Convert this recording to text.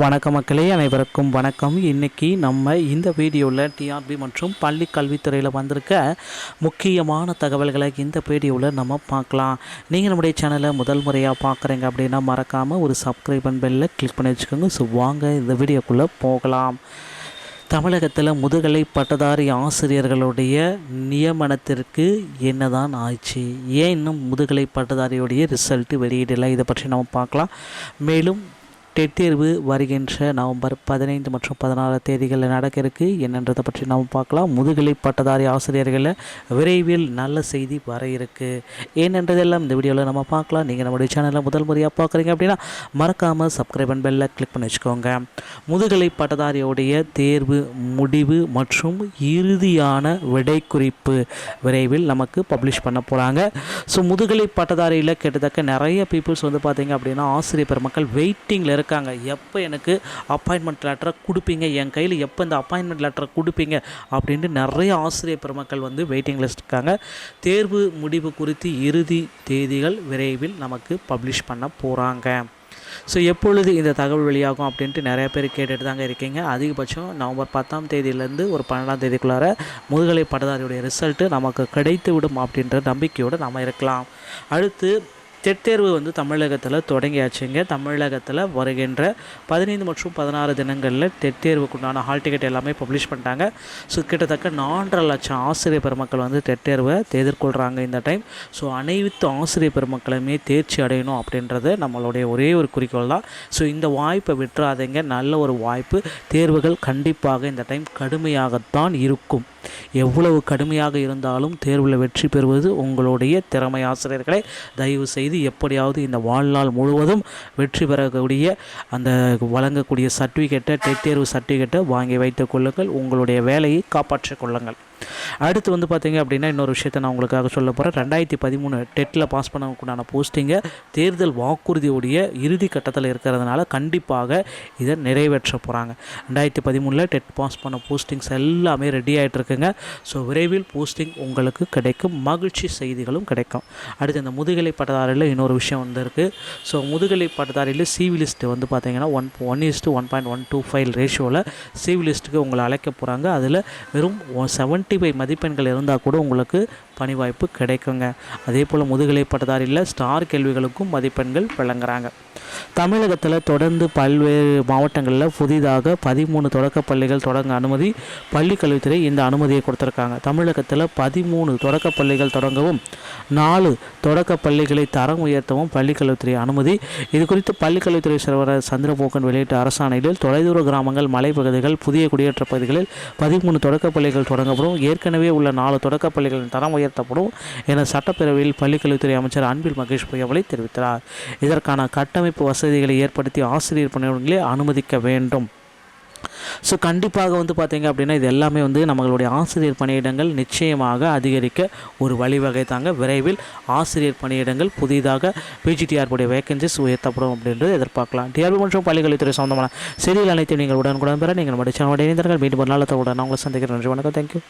வணக்க மக்களே அனைவருக்கும் வணக்கம். இன்றைக்கி நம்ம இந்த வீடியோவில் டிஆர்பி மற்றும் பள்ளி கல்வித்துறையில் வந்திருக்க முக்கியமான தகவல்களை இந்த வீடியோவில் நம்ம பார்க்கலாம். நீங்கள் நம்முடைய சேனலை முதல் முறையாக பார்க்குறீங்க அப்படின்னா மறக்காமல் ஒரு சப்ஸ்கிரைபன் பெல்லில் கிளிக் பண்ணி வச்சுக்கோங்க. ஸோ வாங்க இந்த வீடியோக்குள்ளே போகலாம். தமிழகத்தில் முதுகலை பட்டதாரி ஆசிரியர்களுடைய நியமனத்திற்கு என்னதான் ஆச்சு ஏன் இன்னும் முதுகலை பட்டதாரியுடைய ரிசல்ட்டு வெளியிடலை இதை பற்றி நம்ம பார்க்கலாம். மேலும் டெட் தேர்வு வருகின்ற நவம்பர் பதினைந்து மற்றும் பதினாறு தேதிகளில் நடக்க இருக்கு என்னன்றதை பற்றி நாம் பார்க்கலாம். முதுகலை பட்டதாரி ஆசிரியர்களில் விரைவில் நல்ல செய்தி வர இருக்கு. ஏனென்றதெல்லாம் இந்த வீடியோவில் நம்ம பார்க்கலாம். நீங்கள் நம்முடைய சேனலில் முதல் முறையாக பார்க்குறீங்க அப்படின்னா மறக்காமல் சப்ஸ்கிரைப் அண்ட் பெல்ல கிளிக் பண்ணி வச்சுக்கோங்க. முதுகலை பட்டதாரியோடைய தேர்வு முடிவு மற்றும் இறுதியான விடை குறிப்பு விரைவில் நமக்கு பப்ளிஷ் பண்ண போகிறாங்க ஸோ முதுகலை பட்டதாரியில் கிட்டத்தட்ட நிறைய பீப்புள்ஸ் வந்து பார்த்தீங்க அப்படின்னா ஆசிரியர் பெருமக்கள் வெயிட்டிங்கில் இருக்க இருக்காங்க. எப்போ எனக்கு அப்பாயின்மெண்ட் லெட்டரை கொடுப்பீங்க? என் கையில் எப்போ இந்த அப்பாயின்மெண்ட் லெட்டரை கொடுப்பீங்க? அப்படின்ட்டு நிறைய ஆசிரியர் பெருமக்கள் வந்து வெயிட்டிங் லிஸ்ட் இருக்காங்க. தேர்வு முடிவு குறித்து இறுதி தேதிகள் விரைவில் நமக்கு பப்ளிஷ் பண்ண போகிறாங்க ஸோ எப்பொழுது இந்த தகவல் வெளியாகும் அப்படின்ட்டு நிறைய பேர் கேட்டுட்டு தாங்க இருக்கீங்க. அதிகபட்சம் நவம்பர் பத்தாம் தேதியிலேருந்து ஒரு பன்னெண்டாம் தேதிக்குள்ளார முதுகலை பட்டதாரியுடைய ரிசல்ட்டு நமக்கு கிடைத்து விடும் அப்படின்ற நம்பிக்கையோடு நம்ம இருக்கலாம். அடுத்து டெட் தேர்வு வந்து தமிழகத்தில் தொடங்கியாச்சுங்க. தமிழகத்தில் வருகின்ற பதினைந்து மற்றும் பதினாறு தினங்களில் டெட் தேர்வுக்குண்டான ஹால் டிக்கெட் எல்லாமே பப்ளிஷ் பண்ணிட்டாங்க. ஸோ கிட்டத்தட்ட நான்கரை லட்சம் ஆசிரியர் பெருமக்கள் வந்து டெட் தேர்வை எதிர்கொள்கிறாங்க இந்த டைம் ஸோ அனைத்து ஆசிரியர் பெருமக்களுமே தேர்ச்சி அடையணும் அப்படின்றது நம்மளுடைய ஒரே ஒரு குறிக்கோள் தான். ஸோ இந்த வாய்ப்பை விட்டுறாதீங்க. நல்ல ஒரு வாய்ப்பு. தேர்வுகள் கண்டிப்பாக இந்த டைம் கடுமையாகத்தான் இருக்கும். எவ்வளவு கடுமையாக இருந்தாலும் தேர்வில் வெற்றி பெறுவது உங்களுடைய திறமை ஆசிரியர்களை. தயவு செய்து எப்படியாவது இந்த வாழ்நாள் முழுவதும் வெற்றி பெறக்கூடிய அந்த வழங்கக்கூடிய சர்டிஃபிகேட்டை டெட் தேர்வு சர்டிஃபிகேட்டை வாங்கி வைத்துக் கொள்ளுங்கள். உங்களுடைய வேலையை காப்பாற்றிக் கொள்ளுங்கள். அடுத்து வந்து பார்த்தீங்க அப்படின்னா இன்னொரு விஷயத்தை நான் உங்களுக்காக சொல்ல போகிறேன் ரெண்டாயிரத்தி பதிமூணு டெட்டில் பாஸ் பண்ணக்கூடான போஸ்டிங்கை தேர்தல் வாக்குறுதியுடைய இறுதி கட்டத்தில் இருக்கிறதுனால கண்டிப்பாக இதை நிறைவேற்ற போகிறாங்க ரெண்டாயிரத்தி பதிமூணில் டெட் பாஸ் பண்ண போஸ்டிங்ஸ் எல்லாமே ரெடி ஆகிட்டுருக்குங்க ஸோ விரைவில் போஸ்டிங் உங்களுக்கு கிடைக்கும். மகிழ்ச்சி செய்திகளும் கிடைக்கும். அடுத்து இந்த முதுகலை பட்டதாரியில் இன்னொரு விஷயம் வந்திருக்கு. ஸோ முதுகலை பட்டதாரியில் சிவிலிஸ்ட்டு வந்து பார்த்தீங்கன்னா one one is to one point one two five ரேஷியோவில் சிவிலிஸ்ட்டுக்கு உங்களை அழைக்க போகிறாங்க அதில் வெறும் செவன்ட்டி ஃபைவ் மதிப்பெண்கள் இருந்தால் கூட உங்களுக்கு பணி வாய்ப்பு கிடைக்குங்க. அதே போல் முதுகலை பட்டதாரியில் ஸ்டார் கேள்விகளுக்கும் மதிப்பெண்கள் வழங்குறாங்க. தமிழகத்தில் தொடர்ந்து பல்வேறு மாவட்டங்களில் புதிதாக பதிமூணு தொடக்க பள்ளிகள் தொடங்க அனுமதி பள்ளிக்கல்வித்துறை இந்த அனுமதியை கொடுத்துருக்காங்க. தமிழகத்தில் பதிமூணு தொடக்கப் பள்ளிகள் தொடங்கவும் நாலு தொடக்க பள்ளிகளை தரம் உயர்த்தவும் பள்ளிக்கல்வித்துறை அனுமதி. இது குறித்து பள்ளிக்கல்வித்துறை சிறுவர் சந்திரபோகன் வெளியிட்ட அரசாணையில் தொலைதூர கிராமங்கள் மலைப்பகுதிகள் புதிய குடியேற்ற பகுதிகளில் பதிமூணு தொடக்க பள்ளிகள் தொடங்கப்படும். ஏற்கனவே உள்ள நாலு தொடக்கப் பள்ளிகளின் தரம் உயர்த்தப்படும் என சட்டப்பேரவையில் பள்ளிக்கல்வித்துறை அமைச்சர் அன்பில் மகேஷ் பொய்யாவளி தெரிவித்தார். இதற்கான கட்டமைப்பு வசதிகளை ஏற்படுத்தி ஆசிரியர் பணியாளர்களை அனுமதிக்க வேண்டும். ஸோ கண்டிப்பாக வந்து பார்த்திங்க அப்படின்னா இது எல்லாமே வந்து நம்மளுடைய ஆசிரியர் பணியிடங்கள் நிச்சயமாக அதிகரிக்க ஒரு வழிவகை தாங்க. விரைவில் ஆசிரியர் பணியிடங்கள் புதிதாக பிஜிடிஆர்புடைய வேகன்சிஸ் உயர்த்தப்படும் அப்படின்றது எதிர்பார்க்கலாம். டிஆர்பி மற்றும் பள்ளிக்கல்வித்துறை சொந்தமான செய்திகள் அனைத்தையும் நீங்கள் உடனுக்குடன் பெற நீங்கள் நம்முடைய சேனலுடைய இணைந்தர்கள் மீண்டும் ஒரு நாளத்தை உடனே உங்களை சந்திக்கிறேன். நன்றி வணக்கம். தேங்க்யூ